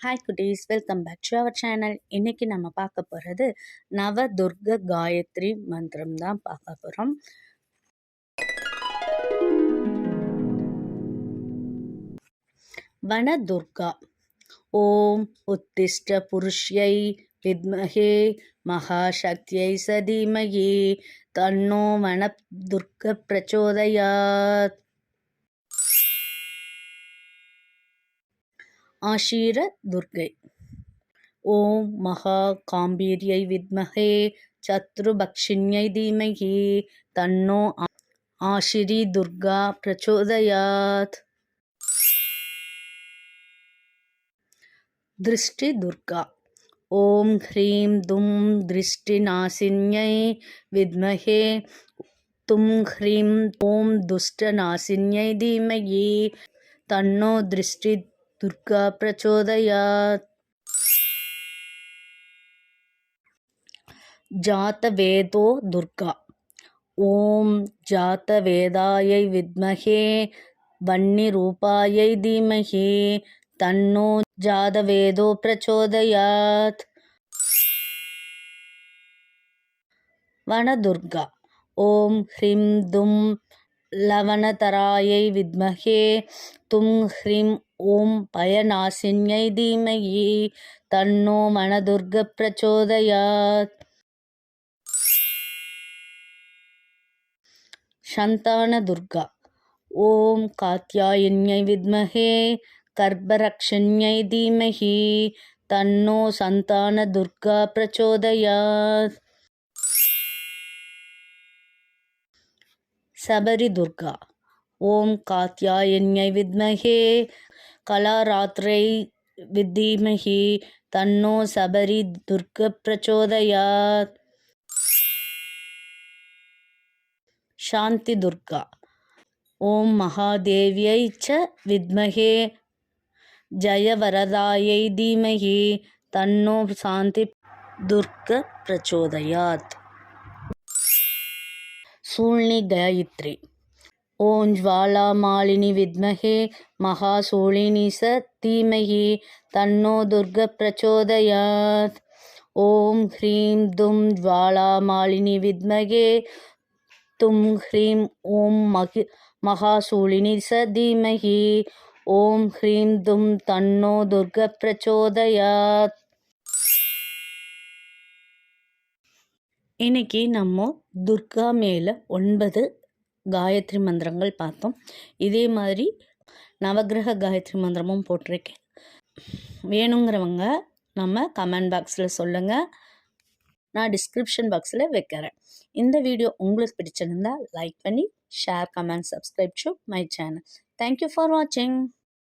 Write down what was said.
Hi குட்டீஸ் welcome back to our channel இன்றைக்கி நம்ம பார்க்க போகிறது நவ துர்க காயத்ரி மந்திரம் தான் பார்க்க போகிறோம் வன துர்கா ஓம் உத்திஷ்ட புருஷ்யை வித்மஹே மகாசக்தியை சதீமகி தன்னோ வன துர்க பிரச்சோதயாத். ஆஷீர துர்கை ஓம் மகா காம்பீரியை வித்மகே சத்ருபக்ஷிண்யை தீமகி தன்னோ ஆஷிரி துர்கா பிரச்சோதயாத். திருஷ்டி துர்கா. ஓம் ஹ்ரீம் தும் திருஷ்டி நாசின்யை வித்மகே தும் ஹ்ரீம் ஓம் துஷ்ட நாசின்யை தீமகி தன்னோ திருஷ்டி दुर्गा प्रचोदयात् जातवेदो दुर्गा ॐ जातवेदायै विद्महे वह्निरूपायै धीमहि तन्नो जातवेदो प्रचोदयात् वनदुर्गा ॐ ह्रीं दुं लवणतरायै विद्महे तुं ह्रीं ஓம் பயநாசின்யை தீமகி தன்னோ மனதுர்க பிரச்சோதயாத். சந்தான துர்கா ஓம் காத்யாயின்யை வித்மகே கர்ப்பரக்ஷன்யை தீமகி தன்னோ சந்தான துர்கா பிரச்சோதயாத். சபரி துர்கா ஓம் காத்யாயின்யை வித்மகே கலாராத்ரை வித்தீமஹி தன்னோ சபரி துர்க பிரச்சோதயாத். சாந்தி துர்கா ஓம் மகாதேவியை ச வித்மகே. ஜயவரதாயை தீமகி தன்னோ சாந்தி துர்க பிரச்சோதயாத். சூழ்னி காயத்ரி ஓம் ஜ்வாலாமாலினி வித்மஹே மகாசூலினி ச தீமகி தன்னோ துர்க பிரச்சோதயாத். ஓம் ஹ்ரீம் தும் ஜ்வாலாமாலினி வித்மகே தும் ஹ்ரீம் ஓம் மகி மகாசூழினி ச தீமகி ஓம் ஹ்ரீம் தும் தன்னோ துர்க பிரச்சோதயாத். இன்னைக்கு நம்ம துர்கா மேலே ஒன்பது காயத்ரி மந்திரங்கள் பார்த்தோம். இதே மாதிரி நவகிரக காயத்ரி மந்திரமும் போட்டிருக்கேன். வேணுங்கிறவங்க நம்ம கமெண்ட் பாக்ஸில் சொல்லுங்கள் நான் டிஸ்கிரிப்ஷன் பாக்ஸில் வைக்கிறேன். இந்த வீடியோ உங்களுக்கு பிடிச்சிருந்தால் லைக் பண்ணி share comment subscribe to my channel thank you for வாட்சிங்